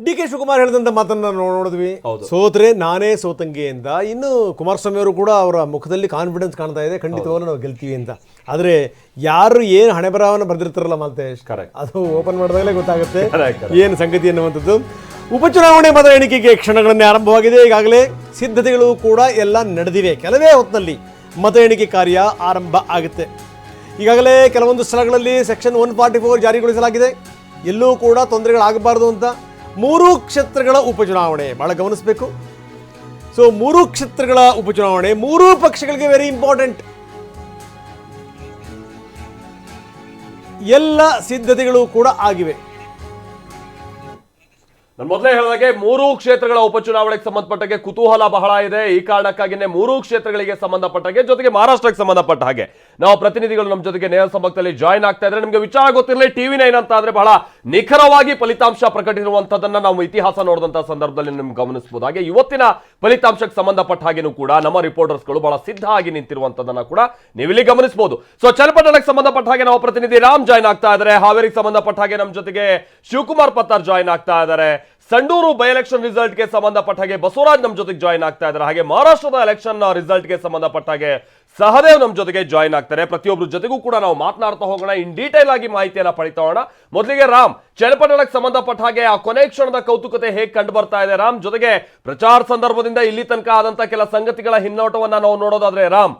D K Shivakumar ಹೇಳಿದಂಥ ಮಾತನ್ನ ನಾವು ನೋಡಿದ್ವಿ. ಸೋತ್ರೆ ನಾನೇ ಸೋತಂಗೆ ಅಂತ ಇನ್ನು ಕುಮಾರಸ್ವಾಮಿ ಅವರು ಕೂಡ ಅವರ ಮುಖದಲ್ಲಿ ಕಾನ್ಫಿಡೆನ್ಸ್ ಕಾಣ್ತಾ ಇದೆ ಖಂಡಿತವಾಗ್ಲೂ ನಾವು ಗೆಲ್ತೀವಿ ಅಂತ. ಆದರೆ ಯಾರು ಏನು ಹಣೆ ಬರಹವನ್ನು ಬರೆದಿರ್ತಾರಲ್ಲ Correct. ಅದು ಓಪನ್ ಮಾಡಿದಾಗಲೇ ಗೊತ್ತಾಗುತ್ತೆ. ಏನು ಸಂಗತಿ ಅನ್ನುವಂಥದ್ದು ಉಪಚುನಾವಣೆ ಮತ ಎಣಿಕೆಗೆ ಕ್ಷಣಗಳನ್ನೇ ಆರಂಭವಾಗಿದೆ. ಈಗಾಗಲೇ ಸಿದ್ಧತೆಗಳು ಕೂಡ ಎಲ್ಲ ನಡೆದಿವೆ. ಕೆಲವೇ ಹೊತ್ತಿನಲ್ಲಿ ಮತ ಎಣಿಕೆ ಕಾರ್ಯ ಆರಂಭ ಆಗುತ್ತೆ. ಈಗಾಗಲೇ ಕೆಲವೊಂದು ಸ್ಥಳಗಳಲ್ಲಿ ಸೆಕ್ಷನ್ ಒನ್ ಫಾರ್ಟಿ ಫೋರ್ ಜಾರಿಗೊಳಿಸಲಾಗಿದೆ. ಎಲ್ಲೂ ಕೂಡ ತೊಂದರೆಗಳಾಗಬಾರ್ದು ಅಂತ ಮೂರು ಕ್ಷೇತ್ರಗಳ ಉಪಚುನಾವಣೆ. ಭಾಳ ಗಮನಿಸಬೇಕು. ಸೊ ಮೂರು ಕ್ಷೇತ್ರಗಳ ಉಪಚುನಾವಣೆ, ಮೂರೂ ಪಕ್ಷಗಳಿಗೆ ವೆರಿ ಇಂಪಾರ್ಟೆಂಟ್ ಎಲ್ಲ ಸಿದ್ಧತೆಗಳು ಕೂಡ ಆಗಿವೆ. ನಾನು ಮೊದಲೇ ಹೇಳಿದಾಗೆ ಮೂರು ಕ್ಷೇತ್ರಗಳ ಉಪಚುನಾವಣೆಗೆ ಸಂಬಂಧಪಟ್ಟಾಗೆ ಕುತೂಹಲ ಬಹಳ ಇದೆ. ಈ ಕಾರಣಕ್ಕಾಗಿನೇ ಮೂರು ಕ್ಷೇತ್ರಗಳಿಗೆ ಸಂಬಂಧಪಟ್ಟಾಗೆ, ಜೊತೆಗೆ ಮಹಾರಾಷ್ಟ್ರಕ್ಕೆ ಸಂಬಂಧಪಟ್ಟ ಹಾಗೆ. ನಾವು ಪ್ರತಿನಿಧಿಗಳು ನಮ್ಮ ಜೊತೆಗೆ ನೇರ ಸಂಪರ್ಕದಲ್ಲಿ ಜಾಯಿನ್ ಆಗ್ತಾ ಇದ್ರೆ ನಿಮಗೆ ವಿಚಾರ ಗೊತ್ತಿರಲಿ ಟಿವಿ ನೈನ್ ಅಂತ ಆದ್ರೆ ಬಹಳ ನಿಖರವಾಗಿ ಫಲಿತಾಂಶ ಪ್ರಕಟಿರುವಂತದನ್ನ ನಾವು ಇತಿಹಾಸ ನೋಡಿದಂತ ಸಂದರ್ಭದಲ್ಲಿ ನಿಮ್ಗೆ ಗಮನಿಸಬಹುದು ಹಾಗೆ ಇವತ್ತಿನ ಫಲಿತಾಂಶಕ್ಕೆ ಸಂಬಂಧಪಟ್ಟ ಹಾಗೆನೂ ಕೂಡ ನಮ್ಮ ರಿಪೋರ್ಟರ್ಸ್ಗಳು ಬಹಳ ಸಿದ್ಧ ಆಗಿ ನಿಂತಿರುವಂತದನ್ನ ಕೂಡ ನೀವಿಲ್ಲಿ ಗಮನಿಸಬಹುದು ಸೊ ಚಲಪಟ್ಟಣಕ್ಕೆ ಸಂಬಂಧಪಟ್ಟ ಹಾಗೆ ನಾವು ಪ್ರತಿನಿಧಿ ರಾಮ್ ಜಾಯ್ನ್ ಆಗ್ತಾ ಇದ್ದಾರೆ. ಹಾವೇರಿಗೆ ಸಂಬಂಧಪಟ್ಟ ಹಾಗೆ ನಮ್ಮ ಜೊತೆಗೆ ಶಿವಕುಮಾರ್ ಪತ್ತಾರ್ ಜಾಯ್ನ್ ಆಗ್ತಾ ಇದ್ದಾರೆ. ಸಂಡೂರು ಬೈ ಎಲೆಕ್ಷನ್ ರಿಸಲ್ಟ್ಗೆ ಸಂಬಂಧಪಟ್ಟ ಹಾಗೆ ಬಸವರಾಜ್ ನಮ್ಮ ಜೊತೆಗೆ ಜಾಯಿನ್ ಆಗ್ತಾ ಇದ್ದಾರೆ. ಹಾಗೆ ಮಹಾರಾಷ್ಟ್ರದ ಎಲೆಕ್ಷನ್ ರಿಸಲ್ಟ್ಗೆ ಸಂಬಂಧಪಟ್ಟ ಹಾಗೆ ಸಹದೇವ್ ನಮ್ಮ ಜೊತೆಗೆ ಜಾಯಿನ್ ಆಗ್ತಾರೆ. ಪ್ರತಿಯೊಬ್ಬರ ಜೊತೆಗೂ ಕೂಡ ನಾವು ಮಾತನಾಡ್ತಾ ಹೋಗೋಣ. ಇನ್ ಡೀಟೇಲ್ ಆಗಿ ಮಾಹಿತಿಯನ್ನ ಪಡಿತಾ ಹೋಗೋಣ ಮೊದಲಿಗೆ ರಾಮ್, ಚನ್ನಪಟ್ಟಣಕ್ಕೆ ಸಂಬಂಧಪಟ್ಟ ಹಾಗೆ ಆ ಕೊನೆ ಕ್ಷಣದ ಕೌತುಕತೆ ಹೇಗೆ ಕಂಡು ಬರ್ತಾ ಇದೆ? ರಾಮ್, ಜೊತೆಗೆ ಪ್ರಚಾರ ಸಂದರ್ಭದಿಂದ ಇಲ್ಲಿ ತನಕ ಆದಂತ ಕೆಲ ಸಂಗತಿಗಳ ಹಿನ್ನೋಟವನ್ನ ನಾವು ನೋಡೋದಾದ್ರೆ, ರಾಮ್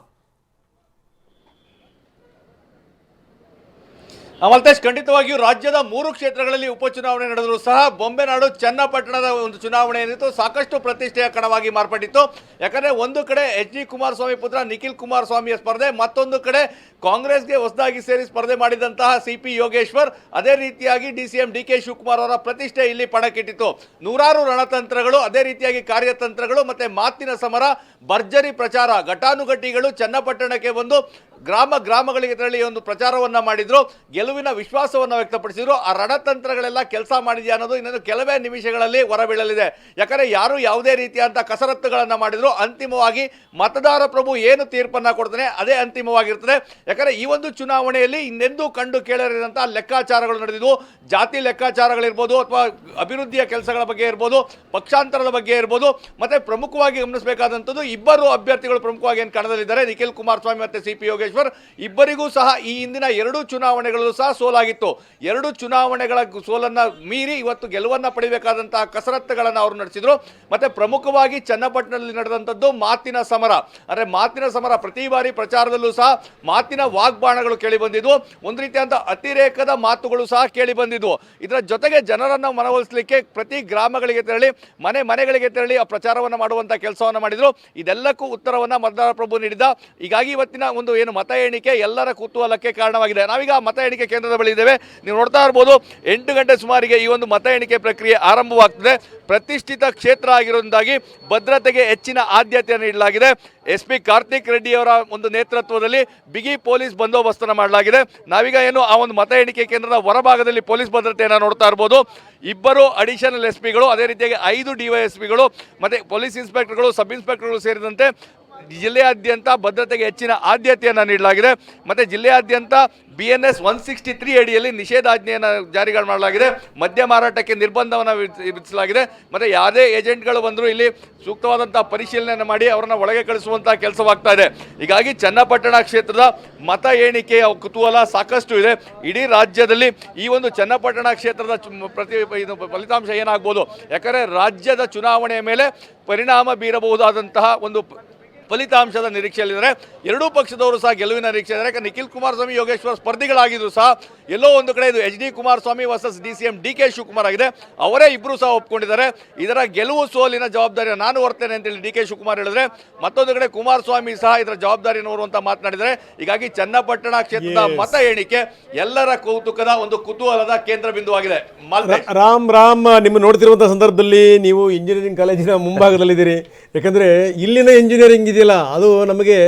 ಅಮಲ್ತೇಶ್ ಖಂಡಿತವಾಗಿಯೂ ರಾಜ್ಯದ ಮೂರು ಕ್ಷೇತ್ರಗಳಲ್ಲಿ ಉಪಚುನಾವಣೆ ನಡೆದರೂ ಸಹ ಬೊಂಬೆನಾಡು, ಚನ್ನಪಟ್ಟಣದ ಒಂದು ಚುನಾವಣೆ ಏನಿತ್ತು, ಸಾಕಷ್ಟು ಪ್ರತಿಷ್ಠೆಯ ಕಣವಾಗಿ ಮಾರ್ಪಟ್ಟಿತ್ತು. ಯಾಕಂದರೆ ಒಂದು ಕಡೆ ಎಚ್ ಡಿ ಕುಮಾರಸ್ವಾಮಿ ಪುತ್ರ, ನಿಖಿಲ್ ಕುಮಾರಸ್ವಾಮಿಯ ಸ್ಪರ್ಧೆ, ಮತ್ತೊಂದು ಕಡೆ ಕಾಂಗ್ರೆಸ್ಗೆ ಹೊಸದಾಗಿ ಸೇರಿ ಸ್ಪರ್ಧೆ ಮಾಡಿದಂತಹ ಸಿ ಪಿ ಯೋಗೇಶ್ವರ್, ಅದೇ ರೀತಿಯಾಗಿ D C M D K Shivakumar ಅವರ ಪ್ರತಿಷ್ಠೆ ಇಲ್ಲಿ ಪಣಕ್ಕಿಟ್ಟಿತ್ತು. ನೂರಾರು ರಣತಂತ್ರಗಳು, ಅದೇ ರೀತಿಯಾಗಿ ಕಾರ್ಯತಂತ್ರಗಳು, ಮತ್ತು ಮಾತಿನ ಸಮರ, ಭರ್ಜರಿ ಪ್ರಚಾರ, ಘಟಾನುಘಟಿಗಳು ಚನ್ನಪಟ್ಟಣಕ್ಕೆ ಬಂದು ಗ್ರಾಮ ಗ್ರಾಮಗಳಿಗೆ ತೆರಳಿ ಒಂದು ಪ್ರಚಾರವನ್ನು ಮಾಡಿದ್ರು, ಗೆಲುವಿನ ವಿಶ್ವಾಸವನ್ನು ವ್ಯಕ್ತಪಡಿಸಿದ್ರು, ಆ ರಣತಂತ್ರಗಳೆಲ್ಲ ಕೆಲಸ ಮಾಡಿದೆಯಾ ಅನ್ನೋದು ಇನ್ನೊಂದು ಕೆಲವೇ ನಿಮಿಷಗಳಲ್ಲಿ ಹೊರಬೀಳಲಿದೆ. ಯಾಕಂದರೆ ಯಾರು ಯಾವುದೇ ರೀತಿಯಾದಂಥ ಕಸರತ್ತುಗಳನ್ನು ಮಾಡಿದ್ರು, ಅಂತಿಮವಾಗಿ ಮತದಾರ ಪ್ರಭು ಏನು ತೀರ್ಪನ್ನು ಕೊಡ್ತಾನೆ ಅದೇ ಅಂತಿಮವಾಗಿರ್ತದೆ. ಯಾಕಂದರೆ ಈ ಒಂದು ಚುನಾವಣೆಯಲ್ಲಿ ಇನ್ನೆಂದೂ ಕಂಡು ಕೇಳಿರಿದಂಥ ಲೆಕ್ಕಾಚಾರಗಳು ನಡೆದಿದ್ವು. ಜಾತಿ ಲೆಕ್ಕಾಚಾರಗಳಿರ್ಬೋದು ಅಥವಾ ಅಭಿವೃದ್ಧಿಯ ಕೆಲಸಗಳ ಬಗ್ಗೆ ಇರ್ಬೋದು, ಪಕ್ಷಾಂತರದ ಬಗ್ಗೆ ಇರ್ಬೋದು, ಮತ್ತೆ ಪ್ರಮುಖವಾಗಿ ಗಮನಿಸಬೇಕಾದಂಥದ್ದು ಇಬ್ಬರು ಅಭ್ಯರ್ಥಿಗಳು ಪ್ರಮುಖವಾಗಿ ಏನು ಕಣದಲ್ಲಿದ್ದಾರೆ. ನಿಖಿಲ್ ಕುಮಾರಸ್ವಾಮಿ ಮತ್ತು ಸಿ ಪಿ ಯೋಗೇಶ್ವರ್ ಇಬ್ಬರಿಗೂ ಸಹ ಈ ಹಿಂದಿನ ಎರಡು ಚುನಾವಣೆಗಳಲ್ಲೂ ಸಹ ಸೋಲಾಗಿತ್ತು. ಎರಡು ಚುನಾವಣೆಗಳ ಸೋಲನ್ನು ಮೀರಿ ಇವತ್ತು ಗೆಲುವನ್ನು ಪಡಿಬೇಕಾದಂತಹ ಕಸರತ್ತುಗಳನ್ನು ಅವರು ನಡೆಸಿದರು. ಮತ್ತೆ ಪ್ರಮುಖವಾಗಿ ಚನ್ನಪಟ್ಟಣದಲ್ಲಿ ನಡೆದಂಥದ್ದು ಮಾತಿನ ಸಮರ. ಅಂದರೆ ಮಾತಿನ ಸಮರ ಪ್ರತಿ ಬಾರಿ ಪ್ರಚಾರದಲ್ಲೂ ಸಹ ಮಾತಿನ ವಾಗ್ಬಾಣಗಳು ಕೇಳಿ ಬಂದಿದ್ವು. ಒಂದು ರೀತಿಯಾದ ಅತಿರೇಕದ ಮಾತುಗಳು ಸಹ ಕೇಳಿ ಬಂದಿದ್ವು. ಇದರ ಜೊತೆಗೆ ಜನರನ್ನು ಮನವೊಲಿಸಲಿಕ್ಕೆ ಪ್ರತಿ ಗ್ರಾಮಗಳಿಗೆ ತೆರಳಿ, ಮನೆ ಮನೆಗಳಿಗೆ ತೆರಳಿ ಆ ಪ್ರಚಾರವನ್ನು ಮಾಡುವಂಥ ಕೆಲಸವನ್ನು ಮಾಡಿದರು. ಇದೆಲ್ಲಕ್ಕೂ ಉತ್ತರವನ್ನು ಮತದಾರ ಪ್ರಭು ನೀಡಿದ. ಹೀಗಾಗಿ ಇವತ್ತಿನ ಒಂದು ಏನು ಮತ ಎಣಿಕೆ ಎಲ್ಲರ ಕುತೂಹಲಕ್ಕೆ ಕಾರಣವಾಗಿದೆ. ನಾವೀಗ ಮತ ಎಣಿಕೆ ಕೇಂದ್ರದ ಬಳಿ ಇದ್ದೇವೆ. ನೀವು ನೋಡ್ತಾ ಇರ್ಬೋದು, ಎಂಟು ಗಂಟೆ ಸುಮಾರಿಗೆ ಈ ಒಂದು ಮತ ಎಣಿಕೆ ಪ್ರಕ್ರಿಯೆ ಆರಂಭವಾಗ್ತದೆ. ಪ್ರತಿಷ್ಠಿತ ಕ್ಷೇತ್ರ ಆಗಿರೋದ್ರಿಂದಾಗಿ ಭದ್ರತೆಗೆ ಹೆಚ್ಚಿನ ಆದ್ಯತೆಯನ್ನು ನೀಡಲಾಗಿದೆ. ಎಸ್ ಪಿ ಕಾರ್ತಿಕ್ ರೆಡ್ಡಿಯವರ ಒಂದು ನೇತೃತ್ವದಲ್ಲಿ ಬಿಗಿ ಪೊಲೀಸ್ ಬಂದೋಬಸ್ತನ್ನು ಮಾಡಲಾಗಿದೆ. ನಾವೀಗ ಏನು ಆ ಒಂದು ಮತ ಎಣಿಕೆ ಕೇಂದ್ರದ ಹೊರಭಾಗದಲ್ಲಿ ಪೊಲೀಸ್ ಭದ್ರತೆಯನ್ನು ನೋಡ್ತಾ ಇರ್ಬೋದು. ಇಬ್ಬರು ಅಡಿಷನಲ್ ಎಸ್ ಪಿಗಳು, ಅದೇ ರೀತಿಯಾಗಿ ಐದು ಡಿವೈಎಸ್ಪಿಗಳು ಮತ್ತೆ ಪೊಲೀಸ್ ಇನ್ಸ್ಪೆಕ್ಟರ್ಗಳು, ಸಬ್ ಇನ್ಸ್ಪೆಕ್ಟರ್ಗಳು ಸೇರಿದಂತೆ ಜಿಲ್ಲೆಯಾದ್ಯಂತ ಭದ್ರತೆಗೆ ಹೆಚ್ಚಿನ ಆದ್ಯತೆಯನ್ನು ನೀಡಲಾಗಿದೆ. ಮತ್ತು ಜಿಲ್ಲೆಯಾದ್ಯಂತ B N S one sixty three ಅಡಿಯಲ್ಲಿ ನಿಷೇಧಾಜ್ಞೆಯನ್ನು ಜಾರಿಗಳು ಮಾಡಲಾಗಿದೆ. ಮದ್ಯ ಮಾರಾಟಕ್ಕೆ ನಿರ್ಬಂಧವನ್ನು ವಿಧಿಸ್- ವಿಧಿಸಲಾಗಿದೆ. ಮತ್ತು ಯಾವುದೇ ಏಜೆಂಟ್ಗಳು ಬಂದರೂ ಇಲ್ಲಿ ಸೂಕ್ತವಾದಂಥ ಪರಿಶೀಲನೆಯನ್ನು ಮಾಡಿ ಅವರನ್ನು ಒಳಗೆ ಕಳಿಸುವಂಥ ಕೆಲಸವಾಗ್ತಾ ಇದೆ. ಹೀಗಾಗಿ ಚನ್ನಪಟ್ಟಣ ಕ್ಷೇತ್ರದ ಮತ ಎಣಿಕೆಯ ಕುತೂಹಲ ಸಾಕಷ್ಟು ಇದೆ. ಇಡೀ ರಾಜ್ಯದಲ್ಲಿ ಈ ಒಂದು ಚನ್ನಪಟ್ಟಣ ಕ್ಷೇತ್ರದ ಪ್ರತಿ, ಇದು ಫಲಿತಾಂಶ ಏನಾಗ್ಬೋದು? ಯಾಕಂದರೆ ರಾಜ್ಯದ ಚುನಾವಣೆಯ ಮೇಲೆ ಪರಿಣಾಮ ಬೀರಬಹುದಾದಂತಹ ಒಂದು ಫಲಿತಾಂಶದ ನಿರೀಕ್ಷೆಯಲ್ಲಿದ್ದಾರೆ. ಎರಡೂ ಪಕ್ಷದವರು ಸಹ ಗೆಲುವಿನ ನಿರೀಕ್ಷೆ ಇದ್ದಾರೆ. ಯಾಕಂದ್ರೆ ನಿಖಿಲ್ ಕುಮಾರಸ್ವಾಮಿ ಯೋಗೇಶ್ವರ ಸ್ಪರ್ಧಿಗಳಾಗಿದ್ರು ಸಹ ಎಲ್ಲೋ ಒಂದು ಕಡೆ ಇದು H D Kumaraswamy versus D C M D K Shivakumar ಆಗಿದೆ. ಅವರೇ ಇಬ್ಬರು ಸಹ ಒಪ್ಕೊಂಡಿದ್ದಾರೆ. ಇದರ ಗೆಲುವು ಸೋಲಿನ ಜವಾಬ್ದಾರಿಯನ್ನು ನಾನು ಹೊರ್ತೇನೆ ಅಂತೇಳಿ ಡಿ ಕೆ ಶಿವಕುಮಾರ್ ಹೇಳಿದ್ರೆ. ಮತ್ತೊಂದು ಕಡೆ ಕುಮಾರಸ್ವಾಮಿ ಸಹ ಇದರ ಜವಾಬ್ದಾರಿಯನ್ನು ಹೊರುವಂತ ಮಾತನಾಡಿದರೆ ಹೀಗಾಗಿ ಚನ್ನಪಟ್ಟಣ ಕ್ಷೇತ್ರದ. ಮತ ಎಣಿಕೆ ಎಲ್ಲರ ಕೌತುಕದ ಒಂದು ಕುತೂಹಲದ ಕೇಂದ್ರ ಬಿಂದುವಾಗಿದೆ ರಾಮ್ ರಾಮ್ ನಿಮ್ಮ ನೋಡ್ತಿರುವಂತಹ ಸಂದರ್ಭದಲ್ಲಿ ನೀವು ಇಂಜಿನಿಯರಿಂಗ್ ಕಾಲೇಜಿನ ಮುಂಭಾಗದಲ್ಲಿದ್ದೀರಿ. ಯಾಕಂದ್ರೆ ಇಲ್ಲಿನ ಇಂಜಿನಿಯರಿಂಗ್ ಇದೆಯಲ್ಲ? ಅದು ನಮಗೆ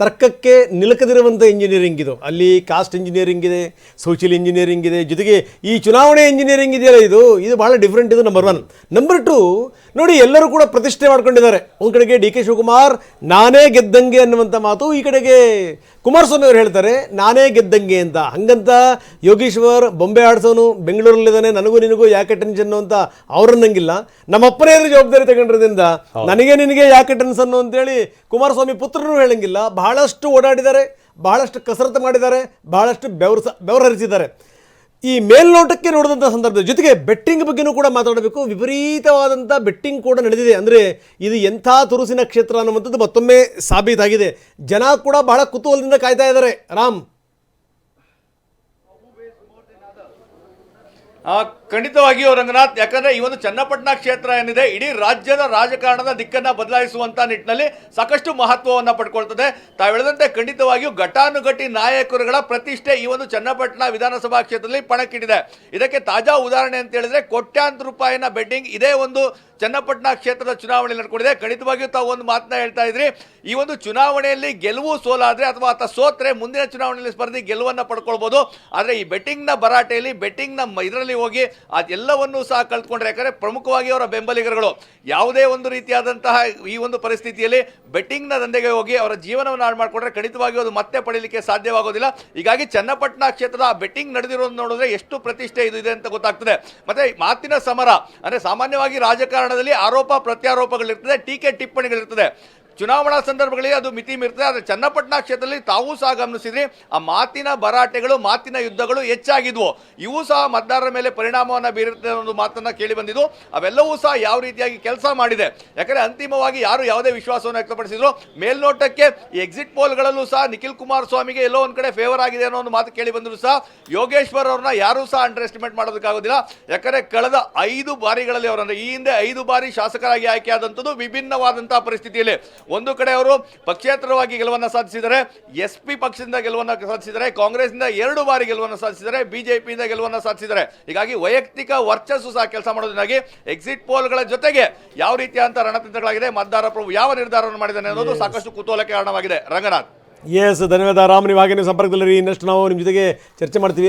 ತರ್ಕಕ್ಕೆ ನಿಲುಕದಿರುವಂಥ ಇಂಜಿನಿಯರಿಂಗ್ ಇದು. ಅಲ್ಲಿ ಕಾಸ್ಟ್ ಇಂಜಿನಿಯರಿಂಗ್ ಇದೆ ಸೋಷಿಯಲ್ ಇಂಜಿನಿಯರಿಂಗ್ ಇದೆ ಜೊತೆಗೆ ಈ ಚುನಾವಣೆ ಇಂಜಿನಿಯರಿಂಗ್ ಇದೆಯಲ್ಲ ಇದು? ಇದು ಭಾಳ ಡಿಫ್ರೆಂಟ್ ಇದು ನಂಬರ್ ಒನ್ ನಂಬರ್ ಟು ನೋಡಿ ಎಲ್ಲರೂ ಕೂಡ ಪ್ರತಿಷ್ಠೆ ಮಾಡ್ಕೊಂಡಿದ್ದಾರೆ. ಒಂದು ಕಡೆಗೆ ಡಿ ಕೆ ಶಿವಕುಮಾರ್ ನಾನೇ ಗೆದ್ದಂಗೆ ಅನ್ನುವಂಥ ಮಾತು ಈ ಕಡೆಗೆ ಕುಮಾರಸ್ವಾಮಿ ಅವರು ಹೇಳ್ತಾರೆ ನಾನೇ ಗೆದ್ದಂಗೆ ಅಂತ. ಹಂಗಂತ ಯೋಗೀಶ್ವರ್ ಬೊಂಬೆ ಆಡ್ಸೋನು ಬೆಂಗಳೂರಲ್ಲಿದ್ದಾನೆ ನನಗೂ ನಿನಗೂ ಯಾಕೆ ಟೆನ್ಷನ್ ಅಂತ ಅವ್ರನ್ನಂಗಿಲ್ಲ. ನಮ್ಮಪ್ಪನೇ ಜವಾಬ್ದಾರಿ ತಗೊಂಡಿರೋದ್ರಿಂದ ನನಗೆ ನಿನಗೆ ಯಾಕೆ ಟೆನ್ಷನ್ ಅಂತೇಳಿ ಕುಮಾರಸ್ವಾಮಿ ಪುತ್ರರು ಹೇಳಂಗಿಲ್ಲ. ಬಹಳಷ್ಟು ಓಡಾಡಿದ್ದಾರೆ, ಬಹಳಷ್ಟು ಕಸರತ್ತು ಮಾಡಿದ್ದಾರೆ, ಬಹಳಷ್ಟು ಬೆವರು ಬೆವರು ಹರಿಸಿದ್ದಾರೆ. ಈ ಮೇಲ್ನೋಟಕ್ಕೆ ನೋಡಿದಂಥ ಸಂದರ್ಭದ ಜೊತೆಗೆ ಬೆಟ್ಟಿಂಗ್ ಬಗ್ಗೆನೂ ಕೂಡ ಮಾತಾಡಬೇಕು. ವಿಪರೀತವಾದಂಥ ಬೆಟ್ಟಿಂಗ್ ಕೂಡ ನಡೆದಿದೆ. ಅಂದರೆ ಇದು ಎಂಥ ತುರುಸಿನ ಕ್ಷೇತ್ರ ಅನ್ನುವಂಥದ್ದು ಮತ್ತೊಮ್ಮೆ ಸಾಬೀತಾಗಿದೆ. ಜನ ಕೂಡ ಬಹಳ ಕುತೂಹಲದಿಂದ ಕಾಯ್ತಾ ಇದ್ದಾರೆ. ರಾಮ್ ಆ, ಖಂಡಿತವಾಗಿಯೂ ರಂಗನಾಥ್, ಯಾಕಂದ್ರೆ ಈ ಒಂದು ಚನ್ನಪಟ್ಟಣ ಕ್ಷೇತ್ರ ಏನಿದೆ, ಇಡೀ ರಾಜ್ಯದ ರಾಜಕಾರಣದ ದಿಕ್ಕನ್ನ ಬದಲಾಯಿಸುವಂತ ನಿಟ್ಟಿನಲ್ಲಿ ಸಾಕಷ್ಟು ಮಹತ್ವವನ್ನು ಪಡ್ಕೊಳ್ತದೆ. ತಾವು ಹೇಳದಂತೆ ಖಂಡಿತವಾಗಿಯೂ ಘಟಾನುಘಟಿ ನಾಯಕರುಗಳ ಪ್ರತಿಷ್ಠೆ ಈ ಒಂದು ಚನ್ನಪಟ್ಟಣ ವಿಧಾನಸಭಾ ಕ್ಷೇತ್ರದಲ್ಲಿ ಪಣಕ್ಕಿಟ್ಟಿದೆ. ಇದಕ್ಕೆ ತಾಜಾ ಉದಾಹರಣೆ ಅಂತ ಹೇಳಿದ್ರೆ ಕೋಟ್ಯಾಂತರ ರೂಪಾಯಿನ ಬೆಡ್ಡಿಂಗ್ ಇದೇ ಒಂದು ಚನ್ನಪಟ್ಟಣ ಕ್ಷೇತ್ರದ ಚುನಾವಣೆ ನಡ್ಕೊಂಡಿದೆ. ಖಂಡಿತವಾಗಿಯೂ ತಾವು ಒಂದು ಮಾತನ್ನ ಹೇಳ್ತಾ ಇದ್ರಿ. ಈ ಒಂದು ಚುನಾವಣೆಯಲ್ಲಿ ಗೆಲುವು ಸೋಲಾದ್ರೆ ಅಥವಾ ಆತ ಸೋತ್ರೆ ಮುಂದಿನ ಚುನಾವಣೆಯಲ್ಲಿ ಸ್ಪರ್ಧಿ ಗೆಲುವನ್ನ ಪಡ್ಕೊಳ್ಬಹುದು ಆದ್ರೆ ಈ ಬೆಟ್ಟಿಂಗ್ನ ಭರಾಟೆಯಲ್ಲಿ ಬೆಟ್ಟಿಂಗ್ನ ಇದರಲ್ಲಿ ಹೋಗಿ ಅದೆಲ್ಲವನ್ನೂ ಸಹ ಕಳ್ತ್ಕೊಂಡ್ರೆ ಯಾಕಂದ್ರೆ ಪ್ರಮುಖವಾಗಿ ಅವರ ಬೆಂಬಲಿಗರುಗಳು. ಯಾವುದೇ ಒಂದು ರೀತಿಯಾದಂತಹ ಈ ಒಂದು ಪರಿಸ್ಥಿತಿಯಲ್ಲಿ ಬೆಟ್ಟಿಂಗ್ನ ದಂಧೆಗೆ ಹೋಗಿ ಅವರ ಜೀವನವನ್ನು ಹಾಳು ಮಾಡಿಕೊಂಡ್ರೆ ಖಂಡಿತವಾಗಿಯೂ ಅದು ಮತ್ತೆ ಪಡೀಲಿಕ್ಕೆ ಸಾಧ್ಯವಾಗೋದಿಲ್ಲ. ಹೀಗಾಗಿ ಚನ್ನಪಟ್ಟಣ ಕ್ಷೇತ್ರದ ಬೆಟ್ಟಿಂಗ್ ನಡೆದಿರೋದು ನೋಡಿದ್ರೆ ಎಷ್ಟು ಪ್ರತಿಷ್ಠೆ ಇದು ಇದೆ ಅಂತ ಗೊತ್ತಾಗ್ತದೆ. ಮತ್ತೆ ಮಾತಿನ ಸಮರ, ಅಂದ್ರೆ ಸಾಮಾನ್ಯವಾಗಿ ರಾಜಕಾರಣದಲ್ಲಿ ಆರೋಪ ಪ್ರತ್ಯಾರೋಪಗಳಿರ್ತದೆ ಟೀಕೆ ಟಿಪ್ಪಣಿಗಳಿರ್ತದೆ. ಚುನಾವಣಾ ಸಂದರ್ಭಗಳಲ್ಲಿ ಅದು ಮಿತಿ ಮೀರ್ತದೆ. ಆದರೆ ಚನ್ನಪಟ್ಟಣ ಕ್ಷೇತ್ರದಲ್ಲಿ ತಾವೂ ಸಹ ಗಮನಿಸಿದ್ರಿ, ಆ ಮಾತಿನ ಭರಾಟೆಗಳು, ಮಾತಿನ ಯುದ್ಧಗಳು ಹೆಚ್ಚಾಗಿದ್ವು. ಇವು ಸಹ ಮತದಾರರ ಮೇಲೆ ಪರಿಣಾಮವನ್ನು ಬೀರುತ್ತೆ ಒಂದು ಮಾತನ್ನ ಕೇಳಿ ಬಂದಿದ್ದು. ಅವೆಲ್ಲವೂ ಸಹ ಯಾವ ರೀತಿಯಾಗಿ ಕೆಲಸ ಮಾಡಿದೆ. ಯಾಕಂದರೆ ಅಂತಿಮವಾಗಿ ಯಾರು ಯಾವುದೇ ವಿಶ್ವಾಸವನ್ನು ವ್ಯಕ್ತಪಡಿಸಿದ್ರು. ಮೇಲ್ನೋಟಕ್ಕೆ ಎಕ್ಸಿಟ್ ಪೋಲ್ಗಳಲ್ಲೂ ಸಹ ನಿಖಿಲ್ ಕುಮಾರಸ್ವಾಮಿಗೆ ಎಲ್ಲೋ ಒಂದು ಕಡೆ ಫೇವರ್ ಆಗಿದೆ ಅನ್ನೋ ಒಂದು ಮಾತು ಕೇಳಿ ಬಂದರೂ ಸಹ ಯೋಗೇಶ್ವರ್ ಅವ್ರನ್ನ ಯಾರೂ ಸಹ ಅಂಡರ್ ಎಸ್ಟಿಮೇಟ್ ಮಾಡೋದಕ್ಕಾಗೋದಿಲ್ಲ. ಯಾಕಂದರೆ ಕಳೆದ ಐದು ಬಾರಿಗಳಲ್ಲಿ ಅವರಂದ್ರೆ ಈ ಹಿಂದೆ ಐದು ಬಾರಿ ಶಾಸಕರಾಗಿ ಆಯ್ಕೆಯಾದಂಥದ್ದು ವಿಭಿನ್ನವಾದಂಥ ಪರಿಸ್ಥಿತಿಯಲ್ಲಿ. ಒಂದು ಕಡೆ ಅವರು ಪಕ್ಷೇತರವಾಗಿ ಗೆಲುವನ್ನು ಸಾಧಿಸಿದರೆ ಎಸ್ ಪಿ ಪಕ್ಷದಿಂದ ಗೆಲುವನ್ನು ಸಾಧಿಸಿದರೆ ಕಾಂಗ್ರೆಸ್ನಿಂದ ಎರಡು ಬಾರಿ ಗೆಲುವನ್ನು ಸಾಧಿಸಿದರೆ ಬಿಜೆಪಿಯಿಂದ ಗೆಲುವನ್ನು ಸಾಧಿಸಿದರೆ. ಹೀಗಾಗಿ ವೈಯಕ್ತಿಕ ವರ್ಚಸ್ಸು ಸಹ ಕೆಲಸ ಮಾಡೋದ್ರಿಂದಾಗಿ ಎಕ್ಸಿಟ್ ಪೋಲ್ಗಳ ಜೊತೆಗೆ ಯಾವ ರೀತಿಯಾದಂಥ ರಣತಂತ್ರಗಳಾಗಿದೆ ಮತದಾರ ಪ್ರಭು ಯಾವ ನಿರ್ಧಾರವನ್ನು ಮಾಡಿದ್ದಾನೆ ಅನ್ನೋದು ಸಾಕಷ್ಟು ಕುತೂಹಲಕ್ಕೆ ಕಾರಣವಾಗಿದೆ. ರಂಗನಾಥ್. ಎಸ್ ಧನ್ಯವಾದ. ರಾಮ್ ನೀವು ಹಾಗೆ ನೀವು ಸಂಪರ್ಕದಲ್ಲಿ ಇನ್ನಷ್ಟು ನಾವು ನಿಮ್ಮ ಜೊತೆಗೆ ಚರ್ಚೆ ಮಾಡ್ತೀವಿ.